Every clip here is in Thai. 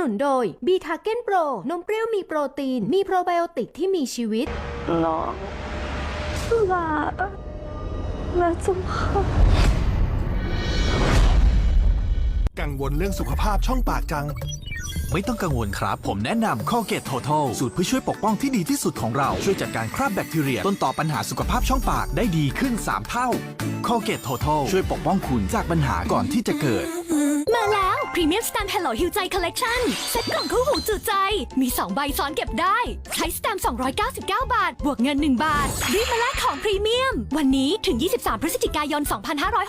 นุนโดยบีทาเก้นโปรนมเปรี้ยวมีโปรตีน มีโปรไบโอติกที่มีชีวิต น้องลาและจะมากังวลเรื่องสุขภาพช่องปากจัง ไม่ต้องกังวลครับ ผมแนะนำ Colgate Total สูตรเพื่อช่วยปกป้องที่ดีที่สุดของเรา ช่วยจัดการคราบแบคทีเรีย ต้นต่อปัญหาสุขภาพช่องปากได้ดีขึ้น 3 เท่า Colgate Total ช่วยปกป้องคุณจากปัญหาก่อนที่จะเกิด มาแล้ว Premium Stamp Hello Hill ใจ Collection เซ็ตกล่องคู่หูจุใจ มี 2 ใบซ้อนเก็บได้ ใช้สแตมป์299 บาท บวกเงิน 1 บาท รีบมาแลกของพรีเมียม วันนี้ถึง 23 พฤศจิกายน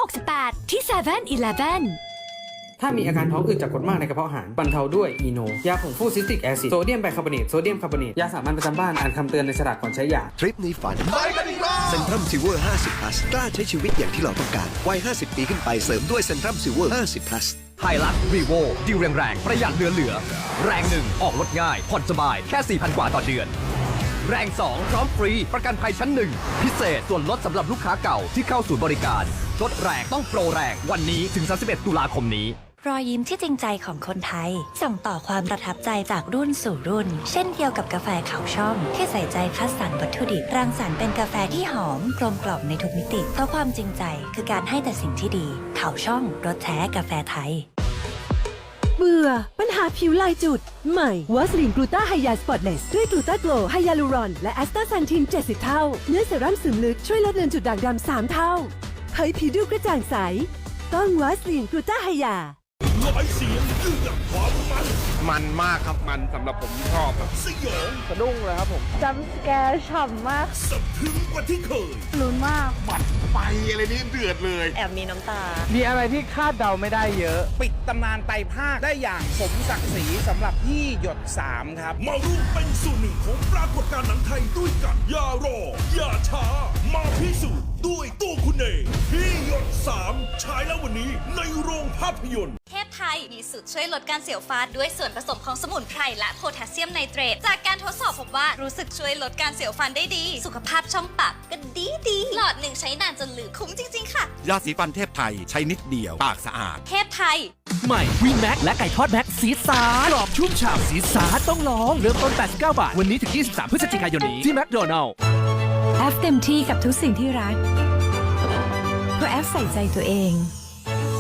2568 ที่7 e เ e ่ e อถ้ามีอาการท้องอืดจากกรดมากในกระเพาะอาหารบรรเทาด้วยอีโน ยาผงฟูซิสติกแอซิด โซเดียมไบคาร์บอเนต โซเดียมคาร์บอเนต ยาสามัญประจำบ้าน อ่านคำเตือนในฉลากก่อนใช้ยา ทริปนี้ฝันไปกันอีกรอบเซ็นทรัมซิลเวอร์50 plus กล้าใช้ชีวิตอย่างที่เราต้องการวัย50 ปีขึ้นไปเสริมด้วยเซ็นทรัมซิลเวอร์50 plus ไฮลักรีโวดีลแรงๆประหยัดเหลือๆแรงหนึ่งออกรถง่าย ผ่อนสบายแค่ 4,000 กว่าต่อเดือน แรง 2 พร้อมฟรี ประกันภัยชั้นหนึ่งพิเศษส่วนลดสำหรับลูกค้าเก่าที่เข้าสู่บริการลดแรงต้องโปรแรงวันนี้ถึง 31 ตุลาคมนี้ รอยยิ้มที่จริงใจของคนไทย ส่งต่อความประทับใจจากรุ่นสู่รุ่น เช่นเดียวกับกาแฟเขาช่อง ที่ใส่ใจคัดสรรวัตถุดิบรังสรรค์เป็นกาแฟที่หอมกลมกล่อมในทุกมิติ เพราะความจริงใจคือการให้แต่สิ่งที่ดี เขาช่องรสแท้กาแฟไทย เบื่อ ปัญหาผิวลายจุด ใหม่วาสลินกลูตาไฮยาสปอตเลสด้วยกลูตาโกลไฮยาลูรอน และแอสตาซันทิน 70 เท่า เนื้อเซรั่มซึมลึกช่วยลดเลือนจุดด่างดำ3เท่าเผยผิวดูกระจ่างใสต้องวาสลินกลูตาไฮยา ร้อยเสียงเอื้อความมันมันมากครับมันสำหรับผมชอบครับสยองสะดุ้งเลยครับผมจำสแกร์ฉ่ำมากสะพรึงกว่าที่เคยลุ้นมาก บัดไฟอะไรนี่เดือดเลย แอบมีน้ำตา มีอะไรที่คาดเดาไม่ได้เยอะ ปิดตำนานไตรภาคได้อย่างสมศักดิ์ศรีสำหรับยี่หยด 3 ครับ มาร่วมเป็นส่วนหนึ่งของปรากฏการณ์หนังไทยด้วยกัน อย่ารอ อย่าช้า มาพิสูจน์ด้วยตัวคุณเองพี่หยดสามฉายแล้ววันนี้ในโรงภาพยนตร์เทพ ไทย มีสูตรช่วยลดการเสียวฟ้าด้วยส่วนผสมของสมุนไพรและโพแทสเซียมไนเตรต จากการทดสอบพบว่ารู้สึกช่วยลดการเสียวฟันได้ดี สุขภาพช่องปากก็ดีดีหลอดหนึ่งใช้นานจนเหลือคุ้มจริง ๆ ค่ะ ยาสีฟันเทพไทยใช้นิดเดียว ปากสะอาด เทพไทย ใหม่วีแม็กและไก่ทอดแม็กซีดซาร์กรอบชุ่มฉ่ำซีดซาร์ต้องลอง เริ่มต้น 89 บาท วันนี้ถึง 23 พฤศจิกายนนี้ที่แมคโดนัลล์แอฟเต็มที่กับทุกสิ่งที่รักเพราะแอฟใส่ใจตัวเอง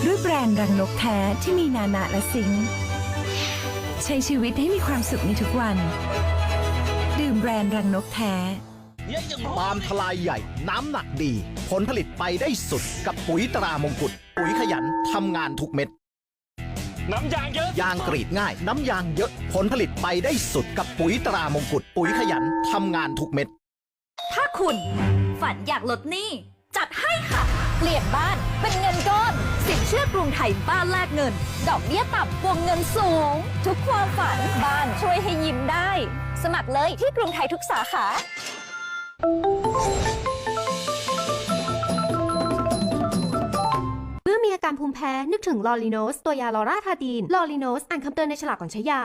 ด้วยแบรนด์รังนกแท้ที่มีนานาและซิงค์ใช้ชีวิตให้มีความสุขในทุกวัน ดื่มแบรนด์รังนกแท้ปาล์มทลายใหญ่ น้ำหนักดี ผลผลิตไปได้สุดกับปุ๋ยตรามงกุฎปุ๋ยขยันทำงานทุกเม็ด น้ำยางเยอะ ยางกรีดง่าย น้ำยางเยอะ ผลผลิตไปได้สุดกับปุ๋ยตรามงกุฎปุ๋ยขยันทำงานทุกเม็ด ถ้าคุณฝันอยากลดหนี้จัดให้ค่ะ เปลี่ยนบ้านเป็นเงินก้อนสิน เชื่อกรุงไทยบ้านแลกเงิน ดอกเบี้ยต่ำวงเงินสูง ทุกความฝันบ้านช่วยให้ยิ้มได้ สมัครเลยที่กรุงไทยทุกสาขา เมื่อมีอาการภูมิแพ้นึกถึงลอริโนส ตัวยาลอราทาดีนลอริโนสอ่านคำเตือนในฉลากก่อนใช้ยา